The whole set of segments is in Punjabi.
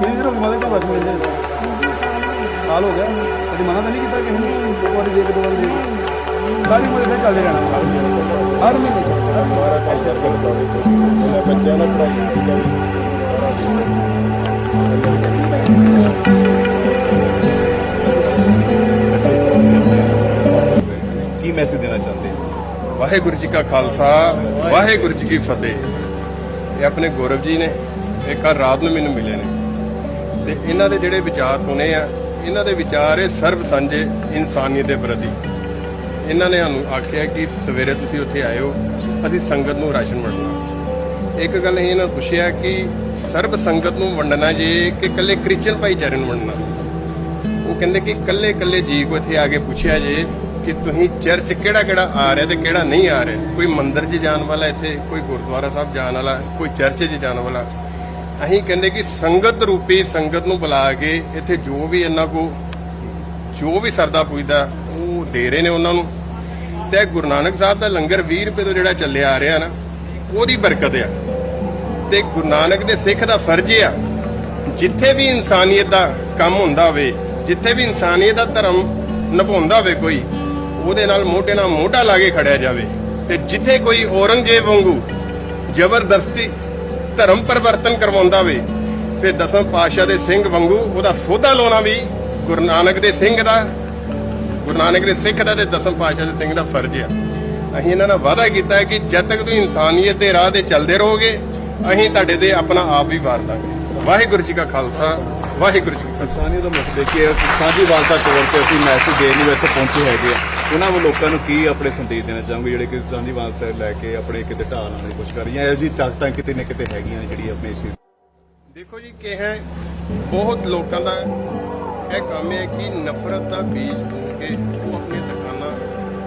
ਕਿੰਨੀ ਦਿਨ ਹੋ ਗਈ ਮਾਤਾ ਘਰ ਸਾਲ ਹੋ ਗਿਆ। ਕਦੀ ਮਨਾ ਤਾਂ ਨਹੀਂ ਕੀਤਾ ਕਿਸੇ ਨੂੰ। ਦੋ ਵਾਰੀ ਦੇਖ ਦੋ ਵਾਰੀ ਦੇਖ। ਸਾਰੀ ਉਮਰ ਇੱਥੇ ਚੱਲਦੇ ਰਹਿਣਾ। ਹਰ ਮਹੀਨੇ। ਮਾਰਾ ਕਾਸ਼ਰ ਕਰ ਦੋਗੇ ਉਹਨਾਂ ਬੱਚਿਆਂ ਦਾ ਪੜਾਈ ਕੀਤੀ ਜਾਵੇ ਕੀ ਮੈਸੇਜ ਦੇਣਾ ਚਾਹੁੰਦੇ ਵਾਹਿਗੁਰੂ ਜੀ ਕਾ ਖਾਲਸਾ ਵਾਹਿਗੁਰੂ ਜੀ ਕੀ ਫਤਿਹ। ਇਹ ਆਪਣੇ ਗੌਰਵ ਜੀ ਨੇ। ਇਹ ਕੱਲ ਰਾਤ ਨੂੰ ਮੈਨੂੰ ਮਿਲੇ ਨੇ। ਤੇ ਇਹਨਾਂ ਦੇ ਜਿਹੜੇ ਵਿਚਾਰ ਸੁਣੇ ਆ, ਇਹਨਾਂ ਦੇ ਵਿਚਾਰ ਇਹ ਸਰਬ ਸਾਂਝੇ ਇਨਸਾਨੀਅਤ ਦੇ ਪ੍ਰਤੀ। ਇਹਨਾਂ ਨੇ ਸਾਨੂੰ ਆਖਿਆ ਕਿ ਸਵੇਰੇ ਤੁਸੀਂ ਉੱਥੇ ਆਇਓ, ਅਸੀਂ ਸੰਗਤ ਨੂੰ ਰਾਸ਼ਨ ਵੰਡਣਾ। ਇੱਕ ਗੱਲ ਅਸੀਂ ਇਹਨਾਂ ਨੂੰ ਪੁੱਛਿਆ ਕਿ ਸਰਬ ਸੰਗਤ ਨੂੰ ਵੰਡਣਾ ਜੇ ਕਿ ਇਕੱਲੇ ਕ੍ਰਿਸਚਨ ਭਾਈਚਾਰੇ ਨੂੰ ਵੰਡਣਾ? ਉਹ ਕਹਿੰਦੇ ਕਿ ਇਕੱਲੇ ਇਕੱਲੇ ਜੀ ਕੋ ਇੱਥੇ ਆ ਕੇ ਪੁੱਛਿਆ ਜੇ ਕਿ ਤੁਸੀਂ ਚਰਚ ਕਿਹੜਾ ਕਿਹੜਾ ਆ ਰਿਹਾ ਤੇ ਕਿਹੜਾ ਨਹੀਂ ਆ ਰਿਹਾ? ਕੋਈ ਮੰਦਿਰ 'ਚ ਜਾਣ ਵਾਲਾ ਇੱਥੇ, ਕੋਈ ਗੁਰਦੁਆਰਾ ਸਾਹਿਬ ਜਾਣ ਵਾਲਾ, ਕੋਈ ਚਰਚ 'ਚ ਜਾਣ ਵਾਲਾ। ਅਸੀਂ ਕਹਿੰਦੇ ਕਿ ਸੰਗਤ ਰੂਪੀ ਸੰਗਤ ਨੂੰ ਬੁਲਾ ਕੇ ਇੱਥੇ ਜੋ ਵੀ ਇਹਨਾਂ ਕੋ, ਜੋ ਵੀ ਸਰਦਾ ਪੁੱਜਦਾ, ਉਹ ਦੇ ਰਹੇ ਨੇ ਉਹਨਾਂ ਨੂੰ। ਤੇ ਗੁਰੂ ਨਾਨਕ ਸਾਹਿਬ ਦਾ ਲੰਗਰ 20 ਰੁਪਏ ਤੋਂ ਜਿਹੜਾ ਚੱਲਿਆ ਆ ਰਿਹਾ ਨਾ, ਉਹਦੀ ਬਰਕਤ ਆ। ਤੇ ਗੁਰੂ ਨਾਨਕ ਦੇ ਸਿੱਖ ਦਾ ਫਰਜ਼ ਆ, ਜਿੱਥੇ ਵੀ ਇਨਸਾਨੀਅਤ ਦਾ ਕੰਮ ਹੁੰਦਾ ਹੋਵੇ, ਜਿੱਥੇ ਵੀ ਇਨਸਾਨੀਅਤ ਦਾ ਧਰਮ ਨਿਭਾਉਂਦਾ ਹੋਵੇ ਕੋਈ, ਉਹਦੇ ਨਾਲ ਮੋਢੇ ਨਾਲ ਮੋਢਾ ਲਾ ਕੇ ਖੜਿਆ ਜਾਵੇ। ਤੇ ਜਿੱਥੇ ਕੋਈ ਔਰੰਗਜ਼ੇਬ ਵਾਂਗੂ ਜ਼ਬਰਦਸਤੀ ਧਰਮ ਪਰਿਵਰਤਨ ਕਰਵਾਉਂਦਾ ਹੋਵੇ ਫਿਰ ਦਸਮ ਪਾਤਸ਼ਾਹ ਦੇ ਸਿੰਘ ਵਾਂਗੂ ਉਹਦਾ ਸੋਧਾ ਲਾਉਣਾ ਵੀ ਗੁਰੂ ਨਾਨਕ ਦੇ ਸਿੰਘ ਦਾ, ਗੁਰੂ ਨਾਨਕ ਦੇ ਸਿੱਖ ਦਾ ਤੇ ਦਸਮ ਪਾਤਸ਼ਾਹ ਦੇ ਸਿੰਘ ਦਾ ਫਰਜ਼ ਆ। ਅਸੀਂ ਇਹਨਾਂ ਨਾਲ ਵਾਅਦਾ ਕੀਤਾ ਹੈ ਕਿ ਜਦ ਤੱਕ ਤੁਸੀਂ ਇਨਸਾਨੀਅਤ ਦੇ ਰਾਹ ਤੇ ਚੱਲਦੇ ਰਹੋਗੇ, ਅਸੀਂ ਤੁਹਾਡੇ ਤੇ ਆਪਣਾ ਆਪ ਵੀ ਵਾਰ ਦਾਂਗੇ। ਵਾਹਿਗੁਰੂ ਜੀ ਕਾ ਖਾਲਸਾ, ਵਾਹਿਗੁਰੂ ਜੀ ਕੀ ਇਨਸਾਨੀਅਤ ਦਾ ਮਸਲੇ ਕਿ ਸਾਂਝੀ ਵਾਲਤਾ ਤੌਰ ਤੇ ਅਸੀਂ ਮੈਸੇਜ ਦੇਣ ਨੂੰ ਇੱਥੇ ਪਹੁੰਚੇ ਹੈਗੇ ਆ। ਉਹਨਾਂ ਨੂੰ ਲੋਕਾਂ ਨੂੰ ਕੀ ਆਪਣੇ ਸੰਦੇਸ਼ ਦੇਣਾ ਚਾਹੋਗੇ? ਜਿਹੜੇ ਕਿ ਸਾਂਝੀ ਵਾਸਤੇ ਲੈ ਕੇ ਆਪਣੇ ਕਿਤੇ ਢਾਲ ਲਾਉਣ ਦੀ ਕੋਸ਼ਿਸ਼ ਕਰ ਰਹੀਆਂ ਇਹੋ ਜਿਹੀ ਤਾਕਤਾਂ ਕਿਤੇ ਨਾ ਕਿਤੇ ਹੈਗੀਆਂ ਜਿਹੜੀ ਆਪਣੇ ਇਸ ਦੇਖੋ ਜੀ, ਕਿਹਾ ਬਹੁਤ ਲੋਕਾਂ ਦਾ ਇਹ ਕੰਮ ਹੈ ਕਿ ਨਫ਼ਰਤ ਦਾ ਬੀਜ ਬੋ ਕੇ ਉਹ ਆਪਣੀਆਂ ਦੁਕਾਨਾਂ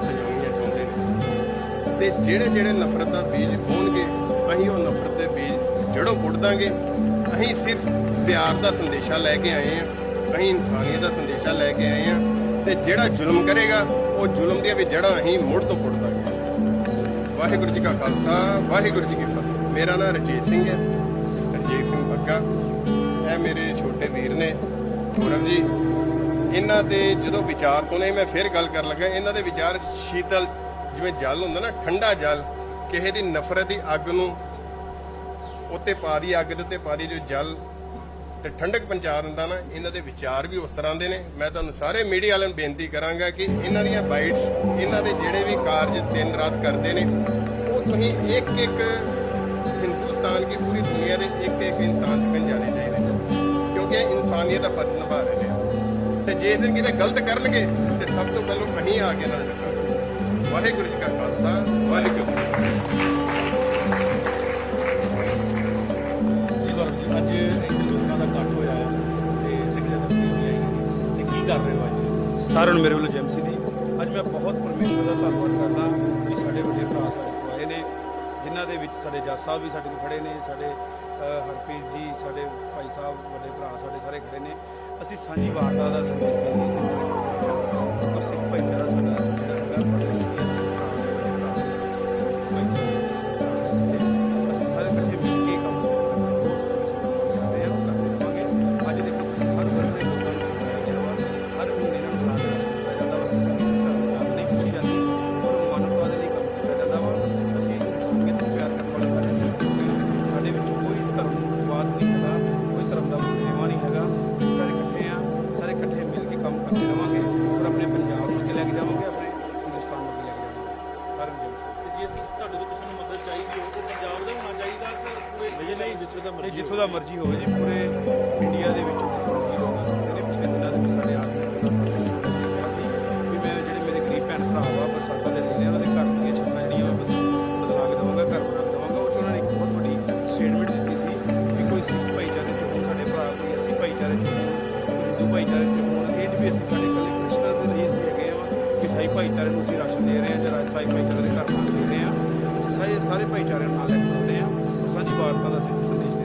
ਸਜਾਉਣੀਆਂ ਚਾਹੁੰਦੇ ਨੇ। ਤੇ ਜਿਹੜੇ ਜਿਹੜੇ ਨਫ਼ਰਤ ਦਾ ਬੀਜ ਹੋਣਗੇ, ਅਸੀਂ ਉਹ ਨਫ਼ਰਤ ਦੇ ਬੀਜ ਜੜੋਂ ਪੁੱਟ ਦਾਂਗੇ। ਅਸੀਂ ਸਿਰਫ ਪਿਆਰ ਦਾ ਸੰਦੇਸ਼ਾ ਲੈ ਕੇ ਆਏ ਹਾਂ, ਅਸੀਂ ਇਨਸਾਨੀਅਤ ਦਾ ਸੰਦੇਸ਼ਾ ਲੈ ਕੇ ਆਏ ਹਾਂ। ਤੇ ਜਿਹੜਾ ਜ਼ੁਲਮ ਕਰੇਗਾ ਉਹ ਜ਼ੁਲਮ ਦੀਆਂ ਵੀ ਜੜ੍ਹਾਂ ਅਸੀਂ ਮੁੜ ਤੋਂ ਪੁੱਟ ਦਾਂਗੇ। ਵਾਹਿਗੁਰੂ ਜੀ ਕਾ ਖਾਲਸਾ, ਵਾਹਿਗੁਰੂ ਜੀ ਕੀ ਫਤਿਹ। ਮੇਰਾ ਨਾਮ ਰਜੀਤ ਸਿੰਘ ਹੈ। ਰਜੀਤ ਸਿੰਘ ਬੱਗਾ। ਇਹ ਮੇਰੇ ਛੋਟੇ ਵੀਰ ਨੇ। ਗੌਰਵ ਜੀ, ਇਹਨਾਂ ਦੇ ਜਦੋਂ ਵਿਚਾਰ ਸੁਣੇ, ਮੈਂ ਫਿਰ ਗੱਲ ਕਰਨ ਲੱਗਾ। ਇਹਨਾਂ ਦੇ ਵਿਚਾਰ ਸ਼ੀਤਲ, ਜਿਵੇਂ ਜਲ ਹੁੰਦਾ ਨਾ, ਠੰਡਾ ਜਲ, ਕਿਸੇ ਦੀ ਨਫ਼ਰਤ ਦੀ ਅੱਗ ਨੂੰ ਉੱਤੇ ਪਾ ਦੀ, ਅੱਗ ਦੇ ਉੱਤੇ ਪਾ ਦੀ, ਜੋ ਜਲ ਤੇ ਠੰਡਕ ਪਹੁੰਚਾ ਦਿੰਦਾ ਨਾ, ਇਹਨਾਂ ਦੇ ਵਿਚਾਰ ਵੀ ਉਸ ਤਰ੍ਹਾਂ ਦੇ ਨੇ। ਮੈਂ ਤੁਹਾਨੂੰ ਸਾਰੇ ਮੀਡੀਆ ਵਾਲਿਆਂ ਨੂੰ ਬੇਨਤੀ ਕਰਾਂਗਾ ਕਿ ਇਹਨਾਂ ਦੀਆਂ ਬਾਈਟਸ, ਇਹਨਾਂ ਦੇ ਜਿਹੜੇ ਵੀ ਕਾਰਜ ਦਿਨ ਰਾਤ ਕਰਦੇ ਨੇ, ਉਹ ਤੁਸੀਂ ਇੱਕ ਇੱਕ ਹਿੰਦੁਸਤਾਨ ਦੀ ਪੂਰੀ ਦੁਨੀਆ ਦੇ ਇੱਕ ਇੱਕ ਇਨਸਾਨ ਤੱਕ ਜਾਣੇ ਚਾਹੀਦੇ ਨੇ। ਕਿਉਂਕਿ ਇਹ ਇਨਸਾਨੀਅਤ ਦਾ ਫਰਜ਼ ਨਿਭਾ ਰਹੇ ਨੇ। ਤੇ ਜੇ ਇਹ ਕਿਤੇ ਗਲਤ ਕਰਨਗੇ, ਤੇ ਸਭ ਤੋਂ ਪਹਿਲਾਂ ਅਸੀਂ ਆ ਕੇ ਨਾਲ ਨੂੰ ਵਾਹਿਗੁਰੂ ਜੀ ਕਾ ਖਾਲਸਾ, ਵਾਹਿਗੁਰੂ ਸਾਰਿਆਂ ਨੂੰ ਮੇਰੇ ਵੱਲੋਂ ਜੈਮਸੀ ਦੀ। ਅੱਜ ਮੈਂ ਬਹੁਤ ਪਰਮੇਸ਼ਵਰ ਦਾ ਧੰਨਵਾਦ ਕਰਦਾ ਕਿ ਸਾਡੇ ਵੱਡੇ ਭਰਾ ਸਾਡੇ ਕੋਲ ਆਏ ਨੇ, ਜਿਨ੍ਹਾਂ ਦੇ ਵਿੱਚ ਸਾਡੇ ਜੱਜ ਸਾਹਿਬ ਵੀ ਸਾਡੇ ਕੋਲ ਖੜੇ ਨੇ, ਸਾਡੇ ਹਰਪ੍ਰੀਤ ਜੀ, ਸਾਡੇ ਭਾਈ ਸਾਹਿਬ, ਵੱਡੇ ਭਰਾ ਸਾਡੇ ਸਾਰੇ ਖੜੇ ਨੇ। ਅਸੀਂ ਸਾਂਝੀ ਵਾਰਤਾ ਦਾ ਸੰਦੇਸ਼ ਦੇਣ ਹਾਂ। ਸਿੱਖ ਭਾਈਚਾਰਾ ਸਾਡਾ ਜਿਹੜਾ ਹੈਗਾ ਤੁਹਾਡੇ ਤੋਂ ਕਿਸੇ ਨੂੰ ਮਦਦ ਚਾਹੀਦੀ ਹੋ ਤਾਂ ਪੰਜਾਬ ਦਾ ਹੋਣਾ ਚਾਹੀਦਾ ਕਿ ਪੂਰੇ ਨਹੀਂ ਨਹੀਂ ਜਿੱਥੋਂ ਦਾ ਮਰਜ਼ੀ ਜਿੱਥੋਂ ਦਾ ਮਰਜ਼ੀ ਹੋਵੇ ਜੀ ਪੂਰੇ ਇੰਡੀਆ ਦੇ ਵਿੱਚ ਆ ਨੇ ਪਿਛਲੇ ਦਿਨਾਂ ਦੇ ਵਿੱਚ ਸਾਡੇ ਆਪ ਵੀ ਮੈਂ ਜਿਹੜੇ ਮੇਰੇ ਗਰੀਬ ਭੈਣ ਭਰਾ ਵਾ ਬਰਸਾਤਾਂ ਦੇ ਰਹਿੰਦੇ ਆ ਉਹਨਾਂ ਦੇ ਘਰ ਦੀਆਂ ਛੱਤਾਂ ਜਿਹੜੀਆਂ ਉਹ ਬਦਲ- ਕੇ ਦੇਵਾਂਗਾ ਘਰ ਬਣਾ ਕੇ ਦੇਵਾਂਗਾ। ਉਹ 'ਚ ਉਹਨਾਂ ਨੇ ਇੱਕ ਬਹੁਤ ਵੱਡੀ ਸਟੇਟਮੈਂਟ ਦਿੱਤੀ ਸੀ ਵੀ ਕੋਈ ਸਿੱਖ ਭਾਈਚਾਰੇ ਚ ਸਾਡੇ ਭਰਾ ਕੋਈ ਅਸੀਂ ਭਾਈਚਾਰੇ ਚ ਹਿੰਦੂ ਭਾਈਚਾਰੇ ਚ ਇਹ ਵੀ ਅਸੀਂ ਸਾਡੇ ਇਕੱਲੇ ਕ੍ਰਿਸ਼ਨਾ ਦੇ ਲਈ ਅਸੀਂ ਭਾਈਚਾਰੇ ਨੂੰ ਅਸੀਂ ਰਾਸ਼ਨ ਦੇ ਰਹੇ ਹਾਂ, ਜਿਹੜਾ ਸਾਈ ਭਾਈਚਾਰੇ ਦੇ ਘਰ ਬਣਾ ਦੇ ਰਹੇ ਹਾਂ। ਅਸੀਂ ਸਾਰੇ ਸਾਰੇ ਭਾਈਚਾਰਿਆਂ ਨੂੰ ਨਾਲ ਲੈ ਕੇ ਚੱਲਦੇ ਹਾਂ। ਔਰ ਸਾਂਝੀ ਵਾਰਤਾ ਦਾ ਅਸੀਂ ਸੰਦੇਸ਼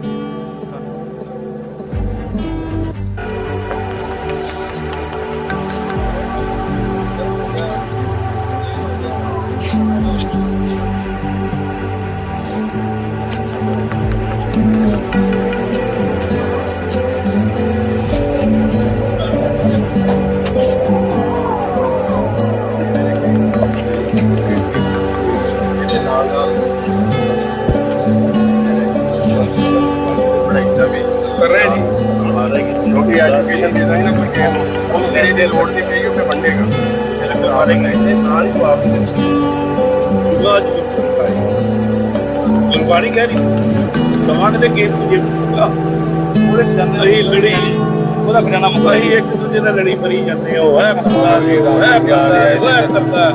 ਲੋੜ ਨਹੀਂ ਪਈ ਉਹ ਫੇ ਮੰਨੇਗਾ ਜਿਹੜਾ ਕਰਵਾ ਲੇਗਾ ਇੱਥੇ ਨਾਲ ਹੀ ਪਾਪ ਗੁਰਬਾਜ ਗੁਰਬਾਣੀ ਕਹਿ ਰਹੀ ਸਮਾਨ ਦੇ ਗੇਟ ਨੂੰ ਜੇ ਪੂਰੇ ਜੰਨ ਅਸੀਂ ਲੜੀ ਉਹਦਾ ਖਜ਼ਾਨਾ ਮੁਕਾ ਹੀ ਇੱਕ ਦੂਜੇ ਨਾਲ ਲੜੀ ਮਰੀ ਜਾਂਦੇ ਆ ਉਹ ਹੈ ਕਰਦਾ ਉਹ ਹੈ ਉਹ ਹੈ ਕਰਦਾ